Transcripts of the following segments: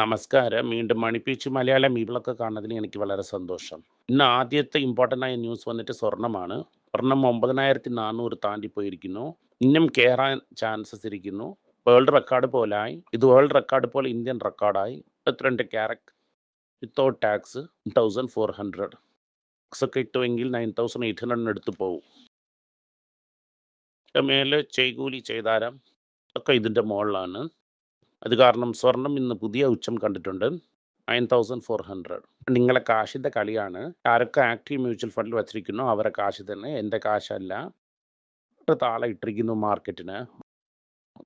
നമസ്കാരം. വീണ്ടും മണിപ്പീച്ച് മലയാളം ഇവളൊക്കെ കാണുന്നതിന് എനിക്ക് വളരെ സന്തോഷം. ഇന്ന് ആദ്യത്തെ ഇമ്പോർട്ടന്റ് ആയ ന്യൂസ് വന്നിട്ട് സ്വർണമാണ്. സ്വർണം 9400 താണ്ടി പോയിരിക്കുന്നു. ഇന്നും കയറാൻ ചാൻസസ് ഇരിക്കുന്നു. വേൾഡ് റെക്കോർഡ് പോലായി. ഇത് വേൾഡ് റെക്കോർഡ് പോലെ ഇന്ത്യൻ റെക്കോർഡായി. 32 ക്യാരറ്റ് വിത്തൗട്ട് ടാക്സ് 1400. ടാക്സ് ഒക്കെ ഇട്ടുവെങ്കിൽ 9800 എടുത്ത് പോകും മേലെ ചെയ്കൂലി ചെയ്താരം ഒക്കെ ഇതിന്റെ മുകളിലാണ്. അത് കാരണം സ്വർണം ഇന്ന് പുതിയ ഉച്ചം കണ്ടിട്ടുണ്ട്. 9400. നിങ്ങളെ കാശിന്റെ കളിയാണ്. ആരൊക്കെ ആക്റ്റീവ് മ്യൂച്വൽ ഫണ്ടിൽ വച്ചിരിക്കുന്നു അവരെ കാശ് തന്നെ. എന്റെ കാശല്ല. താഴെ ഇട്ടിരിക്കുന്നു മാർക്കറ്റിന്.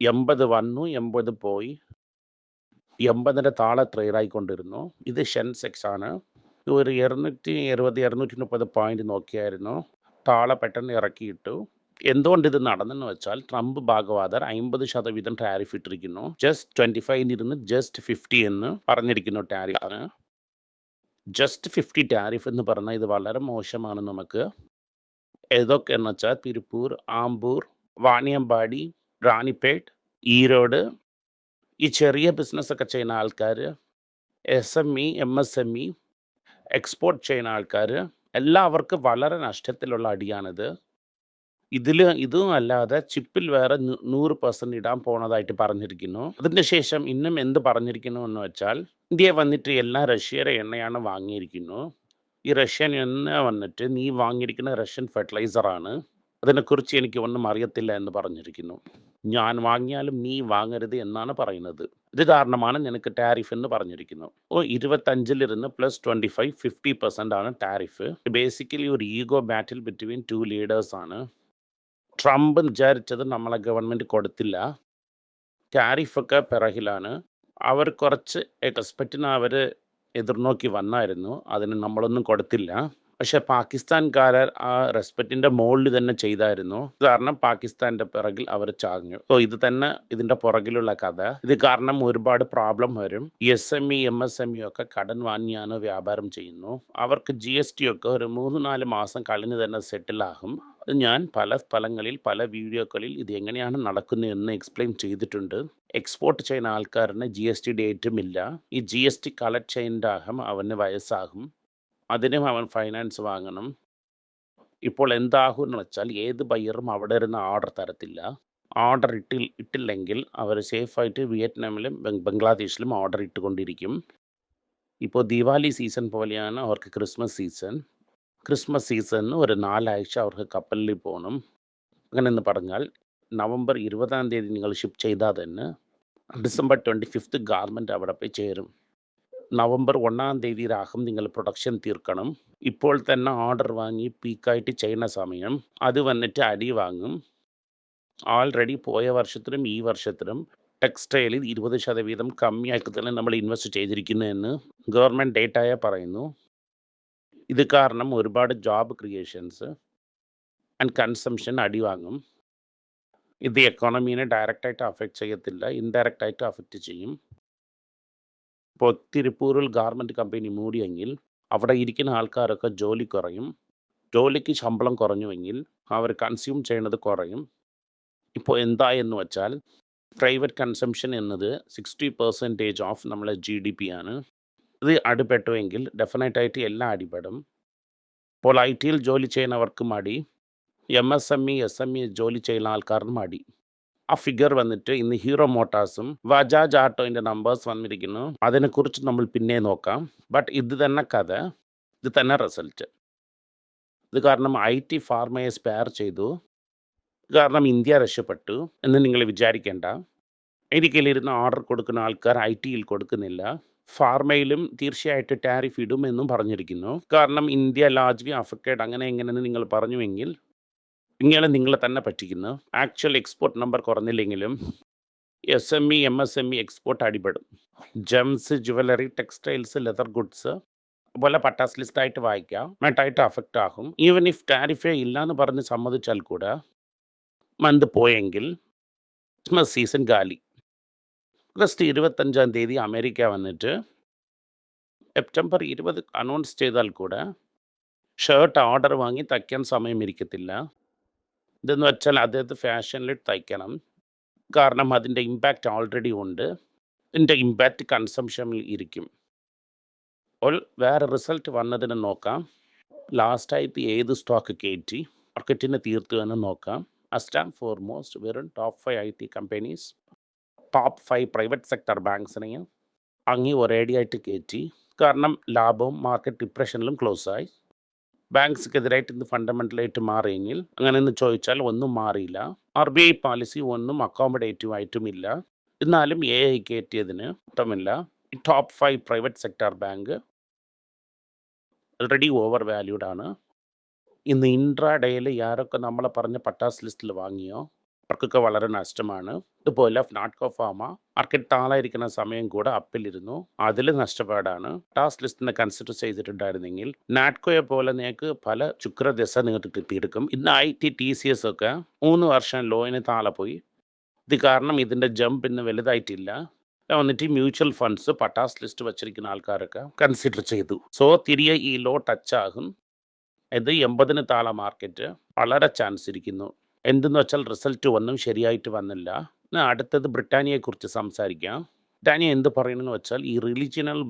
80 വന്നു 80 പോയി. എൺപതിന്റെ താളെ ട്രേഡ് ആയിക്കൊണ്ടിരുന്നു. ഇത് ഷെൻസെക്സ് ആണ്. ഒരു 270 230 പോയിന്റ് നോക്കിയായിരുന്നു. താളെ പെട്ടെന്ന് ഇറക്കിയിട്ടു. എന്തുകൊണ്ട് ഇത് നടന്നെന്ന് വെച്ചാൽ ട്രംപ് ഭാഗവാദർ 50% ടാരിഫ് ഇട്ടിരിക്കുന്നു. ജസ്റ്റ് 25 ഇരുന്ന് ജസ്റ്റ് 50 എന്ന് പറഞ്ഞിരിക്കുന്നു ടാരിഫ് ആണ്. ജസ്റ്റ് 50 ടാരിഫ് എന്ന് പറഞ്ഞാൽ ഇത് വളരെ മോശമാണ് നമുക്ക്. ഏതൊക്കെ എന്ന് വെച്ചാൽ തിരുപ്പൂർ, ആമ്പൂർ, വാണിയമ്പാടി, റാണിപ്പേട്ട്, ഈരോട് ഈ ചെറിയ ബിസിനസ് ഒക്കെ ചെയ്യുന്ന ആൾക്കാർ, എസ്-എം-ഇ, എം-എസ്-എം-ഇ, എക്സ്പോർട്ട് ചെയ്യുന്ന ആൾക്കാർ എല്ലാവർക്കും വളരെ നഷ്ടത്തിലുള്ള അടിയാണിത്. ഇതിൽ ഇതും അല്ലാതെ ചിപ്പിൽ വേറെ നൂ 100% ഇടാൻ പോണതായിട്ട് പറഞ്ഞിരിക്കുന്നു. അതിന് ശേഷം ഇന്നും എന്ത് പറഞ്ഞിരിക്കുന്നു എന്ന് വെച്ചാൽ ഇന്ത്യ വന്നിട്ട് എല്ലാം റഷ്യയുടെ എണ്ണയാണ് വാങ്ങിയിരിക്കുന്നു. ഈ റഷ്യൻ എണ്ണ വന്നിട്ട് നീ വാങ്ങിയിരിക്കുന്ന റഷ്യൻ ഫെർട്ടിലൈസറാണ് അതിനെക്കുറിച്ച് എനിക്ക് ഒന്നും അറിയത്തില്ല എന്ന് പറഞ്ഞിരിക്കുന്നു. ഞാൻ വാങ്ങിയാലും നീ വാങ്ങരുത് എന്നാണ് പറയുന്നത്. ഇത് കാരണമാണ് നിനക്ക് ടാരിഫ് എന്ന് പറഞ്ഞിരിക്കുന്നു. ഓ ഇരുപത്തഞ്ചിലിരുന്ന് plus twenty five fifty percent ആണ് ടാരിഫ്. ബേസിക്കലി ഒരു ego battle between two leaders ആണ്. ട്രംപ് വിചാരിച്ചത് നമ്മളെ ഗവൺമെന്റ് കൊടുത്തില്ല. ടാരിഫൊക്കെ പിറകിലാണ്. അവർ കുറച്ച് എക്സ്പെക്റ്റിന് അവർ എതിർനോക്കി വന്നായിരുന്നു. അതിന് നമ്മളൊന്നും കൊടുത്തില്ല. പക്ഷേ പാകിസ്ഥാൻകാരർ ആ റെസ്പെക്റ്റിന്റെ മുകളിൽ തന്നെ ചെയ്തായിരുന്നു. കാരണം പാകിസ്ഥാന്റെ പിറകിൽ അവർ ചാഞ്ഞു. സോ ഇത് തന്നെ ഇതിന്റെ പുറകിലുള്ള കഥ. ഇത് കാരണം ഒരുപാട് പ്രോബ്ലം വരും. എസ്-എം-ഇ, എം-എസ്-എം-ഇ ഒക്കെ കടൻ വാങ്ങിയാണ് വ്യാപാരം ചെയ്യുന്നു. അവർക്ക് ജി-എസ്-ടി ഒക്കെ ഒരു 3, 4 മാസം കഴിഞ്ഞ് തന്നെ. അത് ഞാൻ പല സ്ഥലങ്ങളിൽ പല വീഡിയോകളിൽ ഇത് എങ്ങനെയാണ് നടക്കുന്നത് എന്ന് എക്സ്പ്ലെയിൻ ചെയ്തിട്ടുണ്ട്. എക്സ്പോർട്ട് ചെയ്യുന്ന ആൾക്കാരന് ജി-എസ്-ടി ഡേറ്റും ഇല്ല. ഈ ജി-എസ്-ടി കളക്ട് ചെയ്യേണ്ട അഹം അവന് വയസ്സാകും. അതിനും അവൻ ഫൈനാൻസ് വാങ്ങണം. ഇപ്പോൾ എന്താകും എന്ന് വെച്ചാൽ ഏത് ബയ്യറും അവിടെ ഇരുന്ന് ഓർഡർ തരത്തില്ല. ഓർഡർ ഇട്ടിൽ ഇട്ടില്ലെങ്കിൽ അവർ സേഫായിട്ട് വിയറ്റ്നാമിലും ബംഗ്ലാദേശിലും ഓർഡർ ഇട്ടുകൊണ്ടിരിക്കും. ഇപ്പോൾ ദീപാവലി സീസൺ പോലെയാണ് അവർക്ക് ക്രിസ്മസ് സീസൺ. ക്രിസ്മസ് സീസണിന് ഒരു 4 ആഴ്ച അവർക്ക് കപ്പലിൽ പോകണം അങ്ങനെയെന്ന് പറഞ്ഞാൽ നവംബർ 20-ാം തീയതി നിങ്ങൾ ഷിപ്പ് ചെയ്താൽ തന്നെ ഡിസംബർ ട്വന്റി ഫിഫ്ത്ത് ഗാർമെന്റ് അവിടെ പോയി ചേരും. നവംബർ ഒന്നാം തീയതി രാഹം നിങ്ങൾ പ്രൊഡക്ഷൻ തീർക്കണം. ഇപ്പോൾ തന്നെ ഓർഡർ വാങ്ങി പീക്കായിട്ട് ചെയ്യുന്ന സമയം അത് വന്നിട്ട് അടി വാങ്ങും. ഓൾറെഡി പോയ വർഷത്തിലും ഈ വർഷത്തിലും ടെക്സ്റ്റൈലിൽ 20% കമ്മിയാക്കി തന്നെ നമ്മൾ ഇൻവെസ്റ്റ് ചെയ്തിരിക്കുന്നതെന്ന് ഗവൺമെന്റ് ഡേറ്റായ പറയുന്നു. ഇത് കാരണം ഒരുപാട് ജോബ് ക്രിയേഷൻസ് ആൻഡ് കൺസംഷൻ അടിവാങ്ങും ഇത് എക്കോണമീനെ ഡയറക്റ്റായിട്ട് അഫക്റ്റ് ചെയ്യത്തില്ല. ഇൻഡയറക്റ്റായിട്ട് അഫക്റ്റ് ചെയ്യും. ഇപ്പോൾ തിരുപ്പൂരിൽ ഗാർമെന്റ് കമ്പനി മൂടിയെങ്കിൽ അവിടെ ഇരിക്കുന്ന ആൾക്കാരൊക്കെ ജോലി കുറയും. ജോലിക്ക് ശമ്പളം കുറഞ്ഞുവെങ്കിൽ അവർ കൺസ്യൂം ചെയ്യുന്നത് കുറയും. ഇപ്പോൾ എന്താ എന്ന് വെച്ചാൽ പ്രൈവറ്റ് കൺസംഷൻ എന്നത് 60% ഓഫ് നമ്മളെ ജി-ഡി-പി ആണ്. ഇത് അടിപെട്ടുവെങ്കിൽ ഡെഫിനറ്റായിട്ട് എല്ലാം അടിപെടും. ഇപ്പോൾ ഐ-ടിയിൽ ജോലി ചെയ്യുന്നവർക്കും മടി. എം-എസ്-എം-ഇ, എസ്-എം-ഇ ജോലി ചെയ്യുന്ന ആൾക്കാർക്ക് മടി. ആ ഫിഗർ വന്നിട്ട് ഇന്ന് ഹീറോ മോട്ടാഴ്സും ബജാജ് ആട്ടോയിന്റെ നമ്പേഴ്സ് വന്നിരിക്കുന്നു. അതിനെക്കുറിച്ച് നമ്മൾ പിന്നെ നോക്കാം. ബട്ട് ഇത് തന്നെ കഥ. ഇത് തന്നെ റിസൾട്ട്. ഇത് കാരണം ഐ-ടി ഫാർമയെ സ്പെയർ ചെയ്തു. കാരണം ഇന്ത്യ രക്ഷപ്പെട്ടു എന്ന് നിങ്ങൾ വിചാരിക്കേണ്ട. അമേരിക്കയിലിരുന്ന് ഓർഡർ കൊടുക്കുന്ന ആൾക്കാർ ഐ-ടിയിൽ കൊടുക്കുന്നില്ല. ഫാർമയിലും തീർച്ചയായിട്ട് ടാരിഫ് ഇടുമെന്നും പറഞ്ഞിരിക്കുന്നു. കാരണം ഇന്ത്യ ലാർജ്ലി അഫക്റ്റഡ് അങ്ങനെ എങ്ങനെയെന്ന് നിങ്ങൾ പറഞ്ഞുവെങ്കിൽ ഇങ്ങനെ നിങ്ങളെ തന്നെ പറ്റിക്കുന്നു. Actual export number കുറഞ്ഞില്ലെങ്കിലും S M E, M S M E export അടിപെടും. Gems, jewellery, textiles, leather goods അതുപോലെ പട്ടാസ് ലിസ്റ്റ് ആയിട്ട് വായിക്കാം. മെട്ടായിട്ട് അഫക്റ്റ് ആകും. ഈവൻ ഇഫ് ടാരിഫേ ഇല്ലാന്ന് പറഞ്ഞ് സമ്മതിച്ചാൽ കൂടെ മന്ത് പോയെങ്കിൽ ക്രിസ്മസ് സീസൺ കാലി. ഓഗസ്റ്റ് 25-ാം തീയതി അമേരിക്ക വന്നിട്ട് സെപ്റ്റംബർ 20 അനൗൺസ് ചെയ്താൽ കൂടെ ഷർട്ട് ഓർഡർ വാങ്ങി തയ്ക്കാൻ സമയം ഇരിക്കത്തില്ല. ഇതെന്ന് വെച്ചാൽ അദ്ദേഹത്തെ ഫാഷനിൽ തയ്ക്കണം. കാരണം അതിന്റെ ഇമ്പാക്റ്റ് ഓൾറെഡി ഉണ്ട്. ഇതിന്റെ ഇമ്പാക്റ്റ് കൺസംഷനിൽ ഇരിക്കും ഓൾ വേറെ റിസൾട്ട് വന്നതിനെ നോക്കാം ലാസ്റ്റായിട്ട് ഏത് സ്റ്റോക്ക് കയറ്റി മാർക്കറ്റിനെ തീർത്തു എന്ന് നോക്കാം അസ്റ്റാം ഫോർമോസ്റ്റ് വെറും top five I T companies top five private sector ബാങ്ക്സിനെയും അങ്ങി ഒരേടിയായിട്ട് കയറ്റി കാരണം ലാഭവും മാർക്കറ്റ് ഡിപ്രഷനിലും ക്ലോസ് ആയി. ബാങ്ക്സ്ക്കെതിരായിട്ട് ഇന്ന് ഫണ്ടമെന്റലായിട്ട് മാറിയെങ്കിൽ അങ്ങനെ എന്ന് ചോദിച്ചാൽ ഒന്നും മാറിയില്ല. ആർ ബി ഐ പോളിസി ഒന്നും അക്കോമഡേറ്റീവ് ആയിട്ടുമില്ല എന്നാലും എ ഐ കയറ്റിയതിന് ഇഷ്ടമില്ല top five private sector bank already over വാല്യൂഡാണ് ഇന്ന് ഇൻട്രാ ഡേയിൽ ആരൊക്കെ നമ്മളെ പറഞ്ഞ പട്ടാസ് ലിസ്റ്റിൽ വാങ്ങിയോ? അവർക്കൊക്കെ വളരെ നഷ്ടമാണ്. ഇതുപോലെ നാട്കോ ഫാമ മാർക്കറ്റ് താളായിരിക്കുന്ന സമയം കൂടെ അപ്പിലിരുന്നു അതിൽ നഷ്ടപ്പാടാണ്. ടാസ്ക് ലിസ്റ്റിനെ കൺസിഡർ ചെയ്തിട്ടുണ്ടായിരുന്നെങ്കിൽ നാട്കോയെ പോലെ നിങ്ങൾക്ക് പല ശുക്രദശ നിങ്ങൾക്ക് കിട്ടിയെടുക്കും. ഇന്ന് I T T C S ഒക്കെ മൂന്ന് വർഷം ലോയിന് താളെ പോയി. ഇത് കാരണം ഇതിന്റെ ജമ്പ് ഇന്ന് വലുതായിട്ടില്ല. വന്നിട്ട് മ്യൂച്വൽ ഫണ്ട്സ് പട്ടാസ് ലിസ്റ്റ് വച്ചിരിക്കുന്ന ആൾക്കാരൊക്കെ കൺസിഡർ ചെയ്തു. സോ തിരികെ ഈ ലോ ടച്ച് ആകും. ഇത് എൺപതിന് താള മാർക്കറ്റ് വളരെ ചാൻസ് ഇരിക്കുന്നു. എന്തെന്ന് വെച്ചാൽ റിസൾട്ട് ഒന്നും ശരിയായിട്ട് വന്നില്ല. അടുത്തത് ബ്രിട്ടാനിയെക്കുറിച്ച് സംസാരിക്കാം. ബ്രിട്ടാനിയ എന്ത് പറയണമെന്ന് വെച്ചാൽ ഈ റിലീജിയണൽ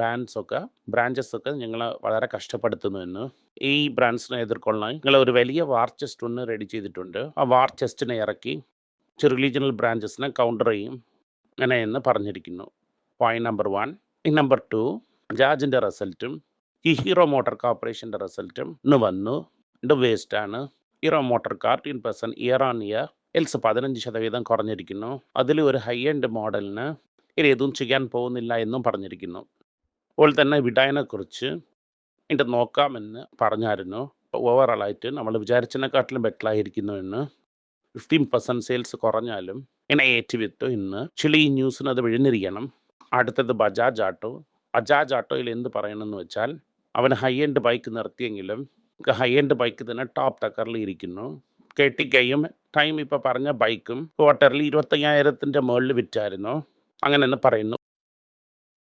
ബാൻസ് ഒക്കെ ബ്രാഞ്ചസ് ഒക്കെ ഞങ്ങളെ വളരെ കഷ്ടപ്പെടുത്തുന്നു എന്ന്. ഈ ബ്രാൻഡ്സിനെ എതിർക്കൊള്ളാൻ ഞങ്ങൾ ഒരു വലിയ വാർ ചെസ്റ്റ് ഒന്ന് റെഡി ചെയ്തിട്ടുണ്ട്. ആ വാർ ചെസ്റ്റിനെ ഇറക്കി റിലീജിയണൽ ബ്രാഞ്ചസിനെ കൗണ്ടർ ചെയ്യും. അങ്ങനെ എന്ന് പറഞ്ഞിരിക്കുന്നു. Point number one number two ജാജിന്റെ റിസൾട്ടും ഈ ഹീറോ മോട്ടോർ കോർപ്പറേഷന്റെ റിസൾട്ടും ഇന്ന് വന്നു. ഇത് വേസ്റ്റാണ് Hero motor car teen percent year on year else പതിനഞ്ച് ശതവീതം കുറഞ്ഞിരിക്കുന്നു. അതിൽ ഒരു ഹൈ എൻഡ് മോഡലിന് ഇത് ഏതും ചെയ്യാൻ പോകുന്നില്ല എന്നും പറഞ്ഞിരിക്കുന്നു. അതുപോലെ തന്നെ വിഡായനെക്കുറിച്ച് ഇതിന്റെ നോക്കാമെന്ന് പറഞ്ഞായിരുന്നു. ഓവറോളായിട്ട് നമ്മൾ വിചാരിച്ചതിനെക്കാട്ടിലും ബെറ്ററായിരിക്കുന്നു എന്ന്. ഫിഫ്റ്റീൻ പെർസെന്റ് സെയിൽസ് കുറഞ്ഞാലും ഇങ്ങനെ ഏറ്റി വിത്തു ഇന്ന്. ചില ഈ ന്യൂസിന് അത് വിഴുന്നിരിക്കണം. അടുത്തത് ബജാജ് ആട്ടോ. ബജാജ് ആട്ടോയിൽ എന്ത് പറയണമെന്ന് വെച്ചാൽ അവൻ ഹൈ എൻഡ് ബൈക്ക് നിർത്തിയെങ്കിലും ഹൈ എൻഡ് ബൈക്ക് തന്നെ ടോപ്പ് ടക്കറിൽ ഇരിക്കുന്നു. കെ ടി കെയും ടൈം ഇപ്പോൾ പറഞ്ഞ ബൈക്കും ക്വാർട്ടറിൽ ഇരുപത്തയ്യായിരത്തിന്റെ മുകളിൽ വിറ്റായിരുന്നു. അങ്ങനെ എന്ന് പറയുന്നു.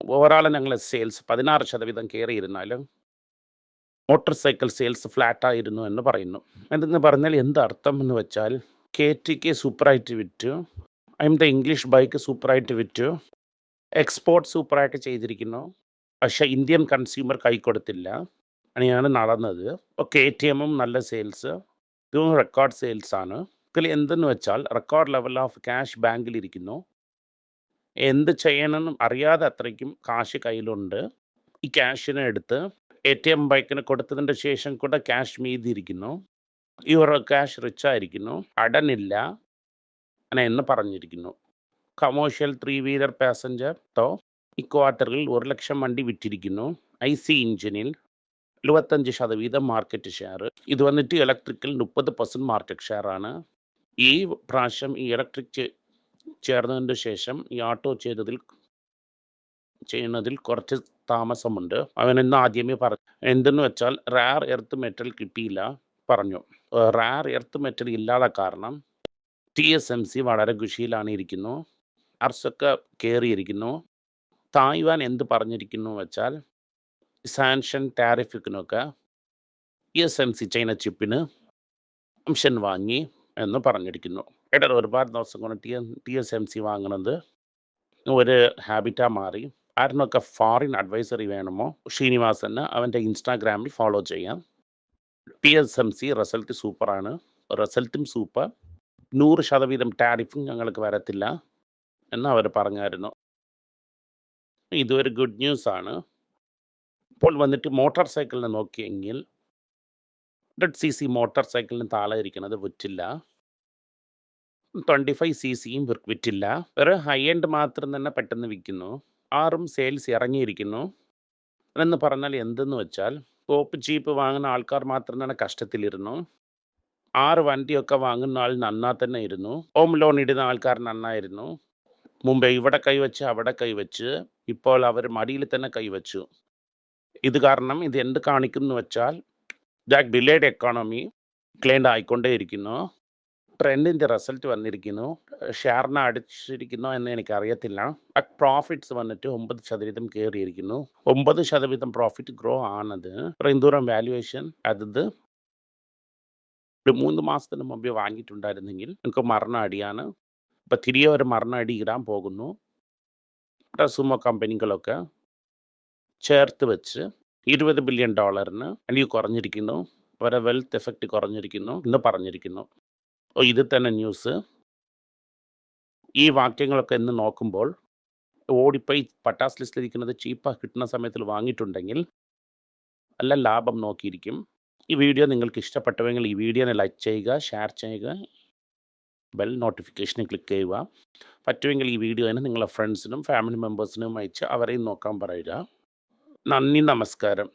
ഓവറോൾ ഞങ്ങൾ സെയിൽസ് പതിനാറ് ശതവീതം കയറിയിരുന്നാലും മോട്ടോർ സൈക്കിൾ സെയിൽസ് ഫ്ലാറ്റ് ആയിരുന്നു എന്ന് പറയുന്നു. എന്തെന്ന് പറഞ്ഞാൽ എന്ത് അർത്ഥം എന്ന് വെച്ചാൽ കെ ടിക്ക് സൂപ്പറായിട്ട് വിറ്റു. അതിന്റെ ഇംഗ്ലീഷ് ബൈക്ക് സൂപ്പറായിട്ട് വിറ്റു. എക്സ്പോർട്ട് സൂപ്പറായിട്ട് ചെയ്തിരിക്കുന്നു. പക്ഷേ ഇന്ത്യൻ കൺസ്യൂമർ കൈ കൊടുത്തില്ല. അങ്ങനെയാണ് നടന്നത്. ഇപ്പോൾ കെ ടി എമ്മും നല്ല സെയിൽസ് ഇതും റെക്കോർഡ് സെയിൽസാണ് ഇതിൽ എന്തെന്ന് വെച്ചാൽ റെക്കോർഡ് ലെവൽ ഓഫ് ക്യാഷ് ബാങ്കിലിരിക്കുന്നു എന്ത് ചെയ്യണമെന്നും അറിയാതെ അത്രയ്ക്കും കാശ് കയ്യിലുണ്ട്. ഈ ക്യാഷിനെ എടുത്ത് എ ടി എം ബൈക്കിന് കൊടുത്തതിന്റെ ശേഷം കൂടെ ക്യാഷ് മീതിയിരിക്കുന്നു ഇവർ ക്യാഷ് റിച്ച് ആയിരിക്കുന്നു. അടനില്ല അങ്ങനെ എന്ന് പറഞ്ഞിരിക്കുന്നു. കമേഴ്ഷ്യൽ ത്രീ വീലർ പാസഞ്ചർ ടോ ഈ ക്വാർട്ടറിൽ ഒരു ലക്ഷം വണ്ടി വിറ്റിരിക്കുന്നു. ഐ സി എഞ്ചിനിൽ എഴുപത്തഞ്ച് ശതവീതം മാർക്കറ്റ് ഷെയർ ഇത് വന്നിട്ട് ഇലക്ട്രിക്കൽ മുപ്പത് പെർസെന്റ് മാർക്കറ്റ് ഷെയർ ആണ്. ഈ പ്രാവശ്യം ഈ ഇലക്ട്രിക് ചേർന്നതിന് ശേഷം ഈ ഓട്ടോ ചെയ്തതിൽ ചെയ്യുന്നതിൽ കുറച്ച് താമസമുണ്ട്. അവൻ ഇന്ന് ആദ്യമേ പറഞ്ഞു എന്തെന്ന് വെച്ചാൽ റാർ എർത്ത് മെറ്റൽ കിട്ടിയില്ല പറഞ്ഞു. റാർ എർത്ത് മെറ്റൽ ഇല്ലാതെ കാരണം ടി എസ് എം സി വളരെ ഖുഷിയിലാണ് ഇരിക്കുന്നു. അർസൊക്കെ കയറിയിരിക്കുന്നു തായ്വാൻ എന്ത് പറഞ്ഞിരിക്കുന്നു വെച്ചാൽ sanction ടാരിഫിക്കിനൊക്കെ E S M C China ചിപ്പിന് അംശൻ വാങ്ങി എന്ന് പറഞ്ഞിരിക്കുന്നു. ഏട്ടാ ഒരുപാട് ദിവസം കൊണ്ട് T T S M C വാങ്ങുന്നത് ഒരു ഹാബിറ്റാ മാറി. ആരിനൊക്കെ ഫോറിൻ അഡ്വൈസറി വേണമോ? ശ്രീനിവാസന് അവന്റെ ഇൻസ്റ്റാഗ്രാമിൽ ഫോളോ ചെയ്യാം. T S M C result സൂപ്പറാണ് റിസൾട്ടും സൂപ്പർ നൂറ് ശതവീതം ടാരിഫും ഞങ്ങൾക്ക് വരത്തില്ല എന്ന് അവർ പറഞ്ഞായിരുന്നു. ഇതൊരു ഗുഡ് ന്യൂസ് ആണ്. ഇപ്പോൾ വന്നിട്ട് മോട്ടോർ സൈക്കിളിനെ നോക്കിയെങ്കിൽ ഹൺഡ്രഡ് സി സി മോട്ടോർ സൈക്കിളിന് താഴെ ഇരിക്കുന്നത് വിറ്റില്ല. ട്വന്റി ഫൈവ് സി സിയും വിറ്റില്ല. വേറെ ഹൈ എൻഡ് മാത്രം തന്നെ പെട്ടെന്ന് വിൽക്കുന്നു. ആറും സെയിൽസ് ഇറങ്ങിയിരിക്കുന്നു. എന്ന് പറഞ്ഞാൽ എന്തെന്ന് വെച്ചാൽ ടോപ്പ് ജീപ്പ് വാങ്ങുന്ന ആൾക്കാർ മാത്രം തന്നെ കഷ്ടത്തിലിരുന്നു. ആറ് വണ്ടിയൊക്കെ വാങ്ങുന്ന ആൾ നന്നാ തന്നെ ഇരുന്നു. ഹോം ലോൺ ഇടുന്ന ആൾക്കാർ നന്നായിരുന്നു മുമ്പേ ഇവിടെ കൈവച്ച് അവിടെ കൈവച്ച്. ഇപ്പോൾ അവർ മടിയിൽ തന്നെ കൈവച്ചു. ഇത് കാരണം ഇത് എന്ത് കാണിക്കുന്നു വെച്ചാൽ ദാറ്റ് ഡിലേഡ് എക്കോണമി ക്ലെയിൻഡ് ആയിക്കൊണ്ടേയിരിക്കുന്നു. ട്രെൻഡിന്റെ റിസൾട്ട് വന്നിരിക്കുന്നു. ഷെയറിനെ അടിച്ചിരിക്കുന്നോ എന്ന് എനിക്കറിയത്തില്ല. പ്രോഫിറ്റ്സ് വന്നിട്ട് ഒമ്പത് ശതവീതം കയറിയിരിക്കുന്നു. ഒമ്പത് ശതവീതം പ്രോഫിറ്റ് ഗ്രോ ആണത്. എന്തോരം വാല്യുവേഷൻ? അതത് ഒരു മൂന്ന് മാസത്തിന് മുമ്പേ വാങ്ങിയിട്ടുണ്ടായിരുന്നെങ്കിൽ എനിക്ക് മരണ അടിയാണ്. ഇപ്പം തിരികെ ഒരു മരണ അടി ഇടാൻ പോകുന്നു. സുമോ കമ്പനികളൊക്കെ. ചേർത്ത് വെച്ച് ഇരുപത് ബില്യൺ ഡോളറിന് വാല്യൂ കുറഞ്ഞിരിക്കുന്നു. അവരെ വെൽത്ത് എഫക്റ്റ് കുറഞ്ഞിരിക്കുന്നു എന്ന് പറഞ്ഞിരിക്കുന്നു. ഇത് തന്നെ ന്യൂസ് ഈ വാക്യങ്ങളൊക്കെ എന്ന് നോക്കുമ്പോൾ ഓടിപ്പോയി പട്ടാസ് ലിസ്റ്റിലിരിക്കുന്നത് ചീപ്പായി കിട്ടുന്ന സമയത്തിൽ വാങ്ങിയിട്ടുണ്ടെങ്കിൽ നല്ല ലാഭം നോക്കിയിരിക്കും. ഈ വീഡിയോ നിങ്ങൾക്ക് ഇഷ്ടപ്പെട്ടവെങ്കിൽ ഈ വീഡിയോനെ ലൈക്ക് ചെയ്യുക ഷെയർ ചെയ്യുക ബെൽ നോട്ടിഫിക്കേഷന് ക്ലിക്ക് ചെയ്യുക. പറ്റുമെങ്കിൽ ഈ വീഡിയോനെ നിങ്ങളുടെ ഫ്രണ്ട്സിനും ഫാമിലി മെമ്പേഴ്സിനും അയച്ച് അവരെയും നോക്കാൻ പറയുക. നന്ദി നമസ്കാരം.